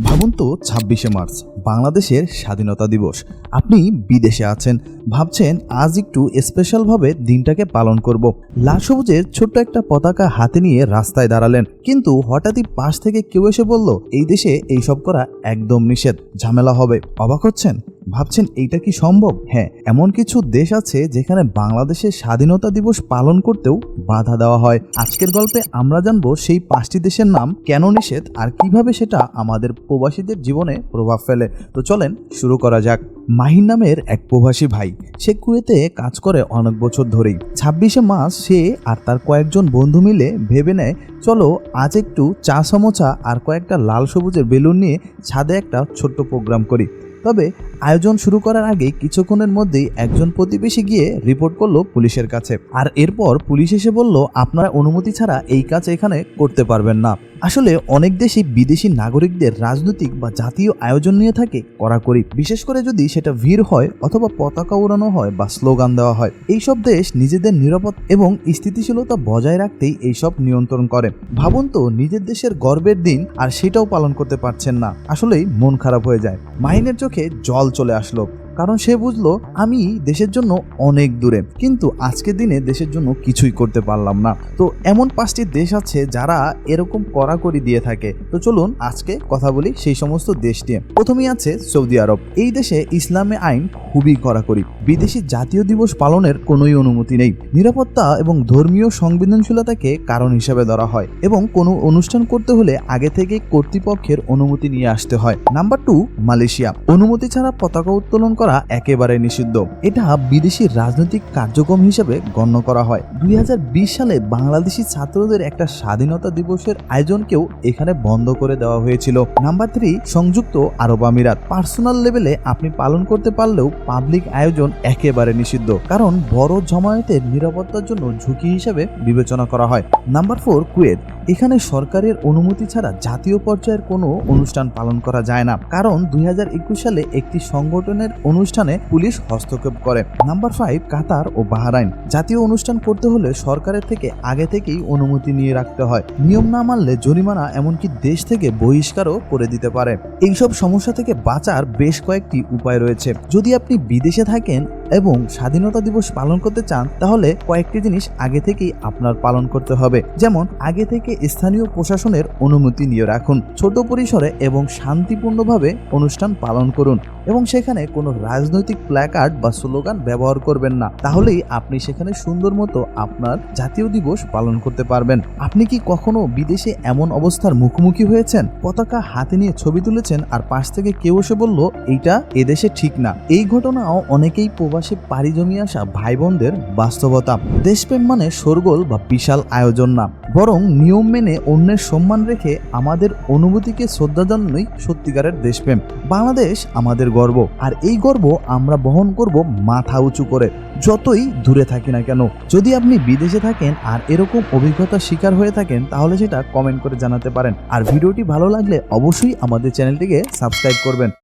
ভাবুন তো, ছাব্বিশে মার্চ, বাংলাদেশের স্বাধীনতা দিবস। আপনি বিদেশে আছেন, ভাবছেন আজ একটু স্পেশালভাবে দিনটাকে পালন করব। লাল সবুজের ছোট্ট একটা পতাকা হাতে নিয়ে রাস্তায় দাঁড়ালেন। কিন্তু হঠাৎই পাশ থেকে কেউ এসে বলল, এই দেশে এইসব করা একদম নিষেধ, ঝামেলা হবে। অবাক হচ্ছেন? ভাবছেন এইটা কি সম্ভব? হ্যাঁ এমন কিছু দেশ আছে যেখানে বাংলাদেশের স্বাধীনতা দিবস পালন করতেও বাধা দেওয়া হয়। আজকের গল্পে আমরা জানব সেই পাঁচটি দেশের নাম কেন নিষেধ আর কীভাবে সেটা আমাদের প্রবাসীদের জীবনে প্রভাব ফেলে। তো চলেন শুরু করা যাক। মাহিন নামের এক প্রবাসী ভাই, সে কুয়েতে কাজ করে অনেক বছর ধরেই। ছাব্বিশে মাস সে আর তার কয়েকজন বন্ধু মিলে ভেবে নেয়, চলো আজ একটু চা, সমোচা আর কয়েকটা লাল সবুজের বেলুন নিয়ে ছাদে একটা ছোট্ট প্রোগ্রাম করি। তবে আয়োজন শুরু করার আগে কিছুক্ষণের মধ্যেই একজন প্রতিবেশী গিয়ে রিপোর্ট করল পুলিশের কাছে। আর এরপর পুলিশ এসে বলল, আপনারা অনুমতি ছাড়া এই কাজ এখানে করতে পারবেন না। আসলে অনেক দেশই বিদেশি নাগরিকদের রাজনৈতিক বা জাতীয় আয়োজন নিয়ে থাকে কড়াকড়ি। বিশেষ করে যদি সেটা ভিড় হয় অথবা পতাকা উড়ানো হয় বা স্লোগান দেওয়া হয় এইসব দেশ নিজেদের নিরাপদ এবং স্থিতিশীলতা বজায় রাখতেই এইসব নিয়ন্ত্রণ করে। ভাবুন তো, নিজের দেশের গর্বের দিন আর সেটাও পালন করতে পারছেন না। আসলেই মন খারাপ হয়ে যায়। মাহিনের চোখে জল চলে আসলো। কারণ সে বুঝলো আমি দেশের জন্য অনেক দূরে, কিন্তু আজকের দিনে দেশের জন্য কিছুই করতে পারলাম না। তো এমন পাঁচটি দেশ আছে যারা এরকম কড়াকড়ি দিয়ে থাকে। তো চলুন আজকে কথা বলি সেই সমস্ত দেশ নিয়ে। প্রথমেই আছে সৌদি আরব। এই দেশে ইসলামে আইন খুবই কড়াকড়ি। বিদেশি জাতীয় দিবস পালনের কোনোই অনুমতি নেই। নিরাপত্তা এবং ধর্মীয় সংবেদনশীলতাকে কারণ হিসেবে ধরা হয় এবং কোনো অনুষ্ঠান করতে হলে আগে থেকে কর্তৃপক্ষের অনুমতি নিয়ে আসতে হয়। Number two, Malaysia. অনুমতি ছাড়া পতাকা উত্তোলন করা একেবারে নিষিদ্ধ। এটা বিদেশি রাজনৈতিক কার্যক্রম হিসেবে গণ্য করা হয়। দুই সালে বাংলাদেশি ছাত্রদের একটা স্বাধীনতা দিবসের আয়োজনকেও এখানে বন্ধ করে দেওয়া হয়েছিল। নাম্বার থ্রি, সংযুক্ত আরব আমিরাত। পার্সোনাল লেভেলে আপনি পালন করতে পারলেও পাবলিক আয়োজন একেবারে নিষিদ্ধ। কারণ বড় জমায়েতের নিরাপত্তার জন্য ঝুঁকি হিসেবে বিবেচনা করা হয়। Number four, Kuwait. এখানে সরকারের অনুমতি ছাড়া জাতীয় পর্যায়ের কোনো অনুষ্ঠান পালন করা যায় না। কারণ দুই হাজার একুশ সালে একটি সংগঠনের অনুষ্ঠানে পুলিশ হস্তক্ষেপ করে। নাম্বার ফাইভ কাতার ও বাহারাইন। জাতীয় অনুষ্ঠান করতে হলে সরকারের থেকে আগে থেকেই অনুমতি নিয়ে রাখতে হয়। নিয়ম না মানলে জরিমানা এমনকি দেশ থেকে বহিষ্কারও করে দিতে পারে। এইসব সমস্যা থেকে বাঁচার বেশ কয়েকটি উপায় রয়েছে। যদি আপনি বিদেশে থাকেন এবং স্বাধীনতা দিবস পালন করতে চান, তাহলে কয়েকটি জিনিস আগে থেকেই আপনার পালন করতে হবে। যেমন, আগে থেকে স্থানীয় প্রশাসনের অনুমতি নিয়ে রাখুন। ছোট পরিসরে এবং শান্তিপূর্ণভাবে অনুষ্ঠান পালন করুন এবং সেখানে কোনো রাজনৈতিক প্ল্যাকার্ড বা স্লোগান ব্যবহার করবেন না। তাহলেই আপনি সেখানে সুন্দর মতো আপনার জাতীয় দিবস পালন করতে পারবেন। আপনি কি কখনো বিদেশে এমন অবস্থার মুখোমুখি হয়েছেন? পতাকা হাতে নিয়ে ছবি তুলেছেন আর পাশ থেকে কেউ এসে বলল, এইটা এদেশে ঠিক না। এই ঘটনাও অনেকেই প্রবাসে পাড়ি জমিয়ে আসা ভাই বোনদের বাস্তবতা। দেশপ্রেম মানে শোরগোল বা বিশাল আয়োজন না। বরং নিয়ম মেনে অন্যের সম্মান রেখে আমাদের অনুভূতিকে শ্রদ্ধা জানানোই সত্যিকারের দেশপ্রেম। বাংলাদেশ আমাদের গর্ব। আর এই গর্ব আমরা বহন করব মাথা উঁচু করে। যতই দূরে থাকি না কেন। যদি আপনি বিদেশে থাকেন আর এরকম অভিজ্ঞতার শিকার হয়ে থাকেন, তাহলে সেটা কমেন্ট করে জানাতে পারেন। আর ভিডিওটি ভালো লাগলে অবশ্যই আমাদের চ্যানেলটিকে সাবস্ক্রাইব করবেন।